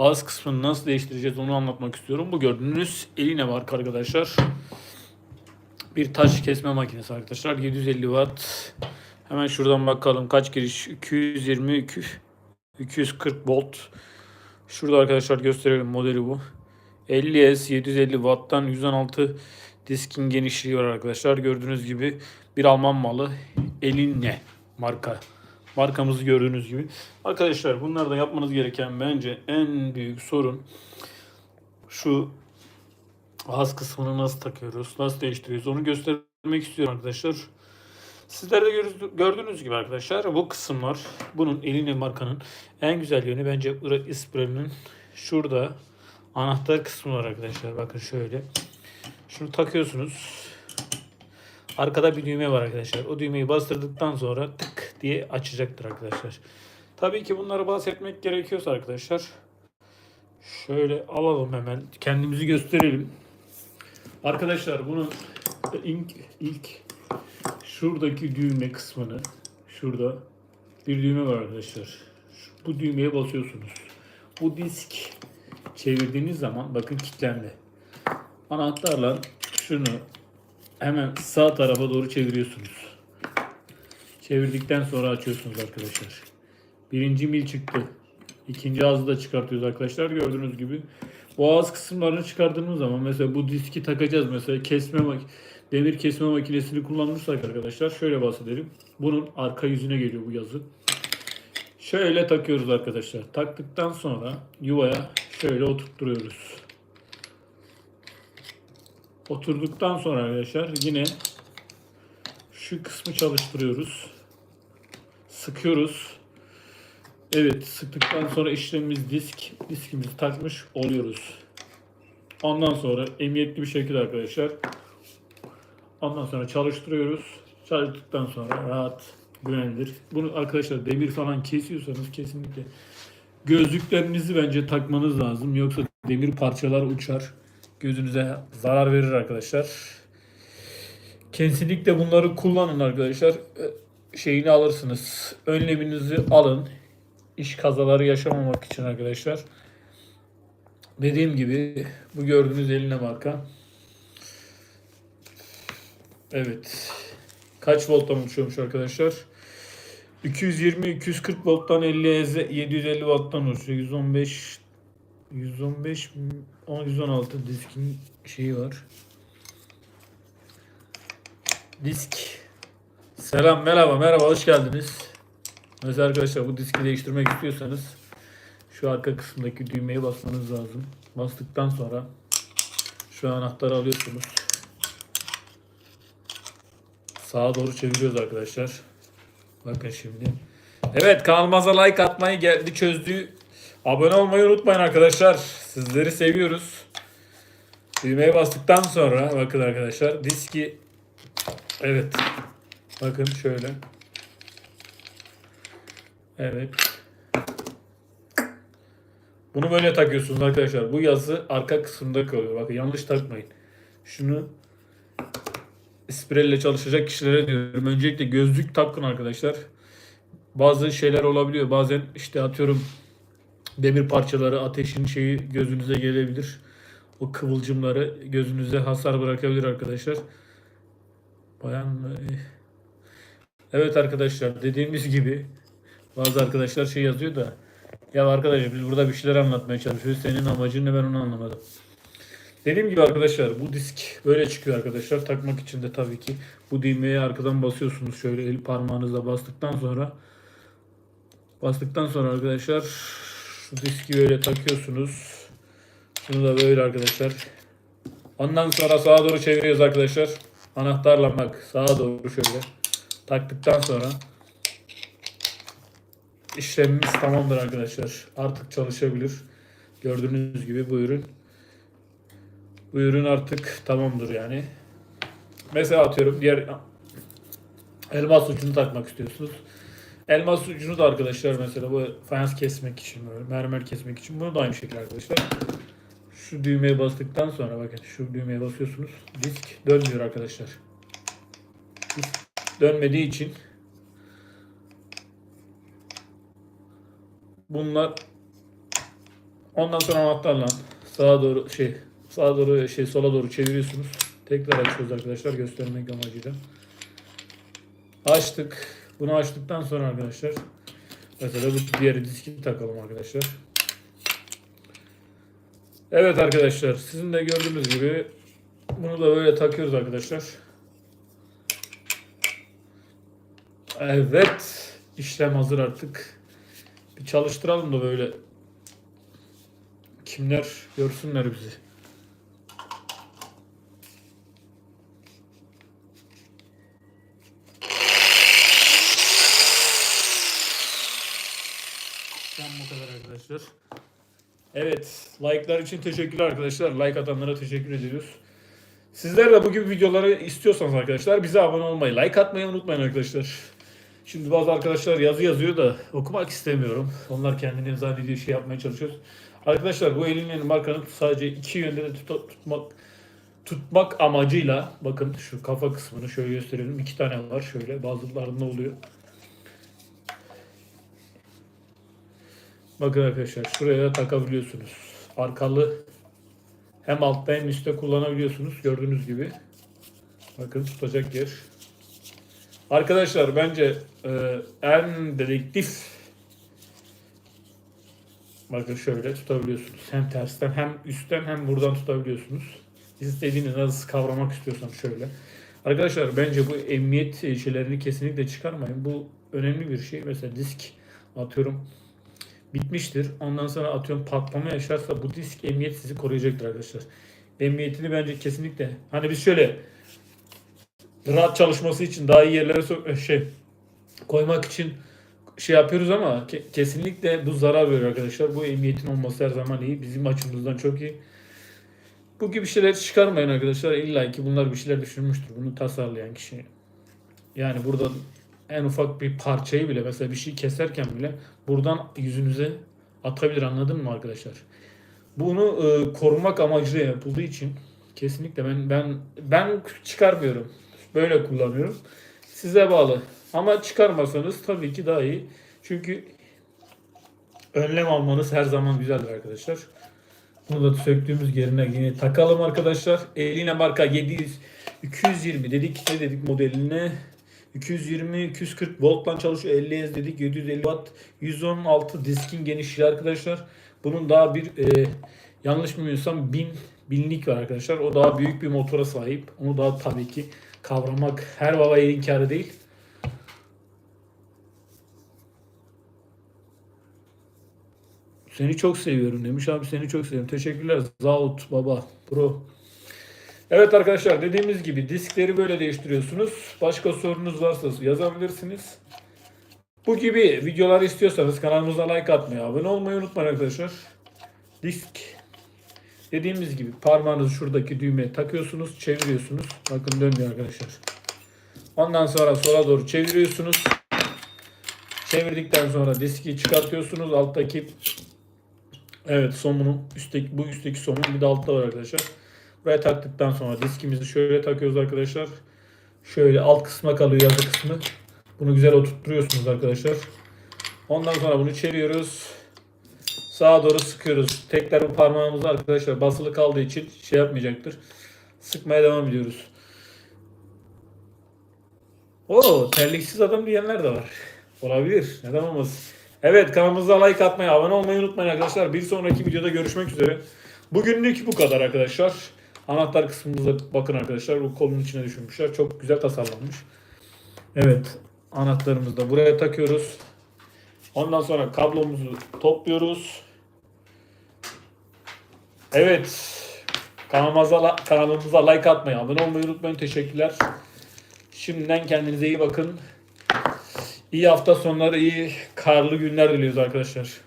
ağız kısmını nasıl değiştireceğiz onu anlatmak istiyorum. Bu gördüğünüz eline marka arkadaşlar. Bir taş kesme makinesi arkadaşlar. 750 watt. Hemen şuradan bakalım kaç giriş? 220 200 240 volt. Şurada arkadaşlar gösterelim modeli bu. 50S 750 watt'tan 116 diskin genişliği var arkadaşlar. Gördüğünüz gibi bir Alman malı Elinne marka. Markamızı gördüğünüz gibi. Arkadaşlar bunlarda yapmanız gereken bence en büyük sorun şu ağız kısmını nasıl takıyoruz, nasıl değiştiriyoruz onu göstermek istiyorum arkadaşlar. Sizler de gör- gördüğünüz gibi arkadaşlar bu kısımlar bunun Eline markanın en güzel yönü bence İsprem'in şurada anahtar kısmı var arkadaşlar. Bakın şöyle. Şunu takıyorsunuz. Arkada bir düğme var arkadaşlar. O düğmeyi bastırdıktan sonra tık diye açacaktır arkadaşlar. Tabii ki bunları bahsetmek gerekiyorsa arkadaşlar şöyle alalım hemen kendimizi gösterelim. Arkadaşlar bunun ilk, ilk şuradaki düğme kısmını şurada bir düğme var arkadaşlar. Bu düğmeye basıyorsunuz. Bu disk çevirdiğiniz zaman bakın kilitlendi. Anahtarla şunu hemen sağ tarafa doğru çeviriyorsunuz. Çevirdikten sonra açıyorsunuz arkadaşlar. Birinci mil çıktı. İkinci ağzı da çıkartıyoruz arkadaşlar. Gördüğünüz gibi. Bu ağız kısımlarını çıkardığımız zaman mesela bu diski takacağız. Mesela kesme mak demir kesme makinesini kullanırsak arkadaşlar şöyle bahsedelim. Bunun arka yüzüne geliyor bu yazı. Şöyle takıyoruz arkadaşlar. Taktıktan sonra yuvaya şöyle oturtturuyoruz. Oturduktan sonra arkadaşlar yine şu kısmı çalıştırıyoruz. Sıkıyoruz. Evet sıktıktan sonra işlemimiz disk. Diskimizi takmış oluyoruz. Ondan sonra emniyetli bir şekilde arkadaşlar. Ondan sonra çalıştırıyoruz. Çalıştıktan sonra rahat güvenilir. Bunu arkadaşlar demir falan kesiyorsanız kesinlikle gözlüklerinizi bence takmanız lazım. Yoksa demir parçalar uçar. Gözünüze zarar verir arkadaşlar. Kesinlikle bunları kullanın arkadaşlar. Ee, Şeyini alırsınız. Önleminizi alın. İş kazaları yaşamamak için arkadaşlar. Dediğim gibi bu gördüğünüz eline marka. Evet. Kaç volttan uçuyormuş arkadaşlar? 220-240 volttan 50 Hz'e 750 watttan uçuyor. 115 115 10 116 diskin şeyi var. Disk. Selam merhaba merhaba hoş geldiniz. Mesela arkadaşlar bu diski değiştirmek istiyorsanız şu arka kısımdaki düğmeye basmanız lazım. Bastıktan sonra şu anahtarı alıyorsunuz. Sağa doğru çeviriyoruz arkadaşlar. Bakın şimdi. Evet kanalımıza like atmayı geldi çözdü. Abone olmayı unutmayın arkadaşlar. Sizleri seviyoruz. Düğmeye bastıktan sonra bakın arkadaşlar diski evet bakın şöyle evet bunu böyle takıyorsunuz arkadaşlar. Bu yazı arka kısımda kalıyor. Bakın yanlış takmayın. Şunu İsprelle çalışacak kişilere diyorum. Öncelikle gözlük takın arkadaşlar. Bazı şeyler olabiliyor. Bazen işte atıyorum demir parçaları, ateşin şeyi gözünüze gelebilir. O kıvılcımları gözünüze hasar bırakabilir arkadaşlar. Bayan mı? Evet arkadaşlar dediğimiz gibi bazı arkadaşlar şey yazıyor da ya arkadaşlar biz burada bir şeyler anlatmaya çalışıyoruz. Senin amacın ne ben onu anlamadım. Dediğim gibi arkadaşlar bu disk böyle çıkıyor arkadaşlar. Takmak için de tabii ki bu düğmeye arkadan basıyorsunuz. Şöyle el parmağınızla bastıktan sonra bastıktan sonra arkadaşlar şu diski böyle takıyorsunuz. Şunu da böyle arkadaşlar. Ondan sonra sağa doğru çeviriyoruz arkadaşlar. Anahtarla bak sağa doğru şöyle taktıktan sonra işlemimiz tamamdır arkadaşlar. Artık çalışabilir. Gördüğünüz gibi bu ürün bu ürün artık tamamdır yani. Mesela atıyorum diğer elmas ucunu takmak istiyorsunuz. Elmas ucunu da arkadaşlar mesela bu fayans kesmek için böyle mermer kesmek için bunu da aynı şekilde arkadaşlar. Şu düğmeye bastıktan sonra bakın şu düğmeye basıyorsunuz. Disk dönmüyor arkadaşlar. Disk dönmediği için bunlar Ondan sonra anahtarla sağa doğru şey sağa doğru şey sola doğru çeviriyorsunuz. Tekrar açıyoruz arkadaşlar göstermek amacıyla. Açtık. Bunu açtıktan sonra arkadaşlar mesela bu diğer diski takalım arkadaşlar. Evet arkadaşlar sizin de gördüğünüz gibi bunu da böyle takıyoruz arkadaşlar. Evet işlem hazır artık. Bir çalıştıralım da böyle kimler görsünler bizi. Tam bu kadar arkadaşlar. Evet, like'lar için teşekkürler arkadaşlar. Like atanlara teşekkür ediyoruz. Sizler de bu gibi videoları istiyorsanız arkadaşlar bize abone olmayı, like atmayı unutmayın arkadaşlar. Şimdi bazı arkadaşlar yazı yazıyor da okumak istemiyorum. Onlar kendileri zannediyor şey yapmaya çalışıyor. Arkadaşlar bu elinin markanın sadece iki yönde de tuta- tutmak tutmak amacıyla bakın şu kafa kısmını şöyle gösterelim. İki tane var şöyle bazılarında oluyor. Bakın arkadaşlar şuraya da takabiliyorsunuz. Arkalı hem altta hem üstte kullanabiliyorsunuz. Gördüğünüz gibi. Bakın tutacak yer. Arkadaşlar bence e, en dedektif bakın şöyle tutabiliyorsunuz. Hem tersten hem üstten hem buradan tutabiliyorsunuz. İstediğiniz nasıl kavramak istiyorsam şöyle. Arkadaşlar bence bu emniyet şeylerini kesinlikle çıkarmayın. Bu önemli bir şey. Mesela disk atıyorum bitmiştir. Ondan sonra atıyorum patlama yaşarsa bu disk emniyet sizi koruyacaktır arkadaşlar. Emniyetini bence kesinlikle hani biz şöyle rahat çalışması için daha iyi yerlere sok- şey koymak için şey yapıyoruz ama ke- kesinlikle bu zarar veriyor arkadaşlar. Bu emniyetin olması her zaman iyi. Bizim açımızdan çok iyi. Bu gibi şeyler çıkarmayın arkadaşlar. İlla ki bunlar bir şeyler düşünmüştür. Bunu tasarlayan kişi. Yani burada en ufak bir parçayı bile mesela bir şey keserken bile buradan yüzünüze atabilir anladın mı arkadaşlar? Bunu e, korumak amacıyla yapıldığı için kesinlikle ben ben ben çıkarmıyorum. Böyle kullanıyorum. Size bağlı. Ama çıkarmasanız tabii ki daha iyi. Çünkü önlem almanız her zaman güzeldir arkadaşlar. Bunu da söktüğümüz yerine yine takalım arkadaşlar. Eline marka 700 220 dedik ne dedik modeline 220 240 volttan çalışıyor 50 Hz dedik 750 watt 116 diskin genişliği arkadaşlar. Bunun daha bir e, yanlış bilmiyorsam 1000 binlik var arkadaşlar. O daha büyük bir motora sahip. Onu daha tabii ki kavramak her baba elin kârı değil. Seni çok seviyorum demiş abi seni çok seviyorum. Teşekkürler Zaut baba pro. Evet arkadaşlar dediğimiz gibi diskleri böyle değiştiriyorsunuz. Başka sorunuz varsa yazabilirsiniz. Bu gibi videolar istiyorsanız kanalımıza like atmayı, abone olmayı unutmayın arkadaşlar. Disk dediğimiz gibi parmağınızı şuradaki düğmeye takıyorsunuz, çeviriyorsunuz. Bakın dönüyor arkadaşlar. Ondan sonra sola doğru çeviriyorsunuz. Çevirdikten sonra diski çıkartıyorsunuz. Alttaki evet somunu üstteki bu üstteki somun bir de altta var arkadaşlar. Buraya taktıktan sonra diskimizi şöyle takıyoruz arkadaşlar. Şöyle alt kısma kalıyor yazı kısmı. Bunu güzel oturtturuyorsunuz arkadaşlar. Ondan sonra bunu çeviriyoruz. Sağa doğru sıkıyoruz. Tekrar bu parmağımızı arkadaşlar basılı kaldığı için şey yapmayacaktır. Sıkmaya devam ediyoruz. Oo terliksiz adam diyenler de var. Olabilir. Neden olmasın. Evet kanalımıza like atmayı, abone olmayı unutmayın arkadaşlar. Bir sonraki videoda görüşmek üzere. Bugünlük bu kadar arkadaşlar. Anahtar kısmımıza bakın arkadaşlar. Bu kolun içine düşünmüşler. Çok güzel tasarlanmış. Evet. Anahtarımızı da buraya takıyoruz. Ondan sonra kablomuzu topluyoruz. Evet. Kanalımıza, kanalımıza like atmayı, abone olmayı unutmayın. Teşekkürler. Şimdiden kendinize iyi bakın. İyi hafta sonları, iyi karlı günler diliyoruz arkadaşlar.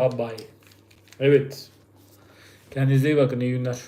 Bye bye. Evet. Kendinize iyi bakın. İyi günler.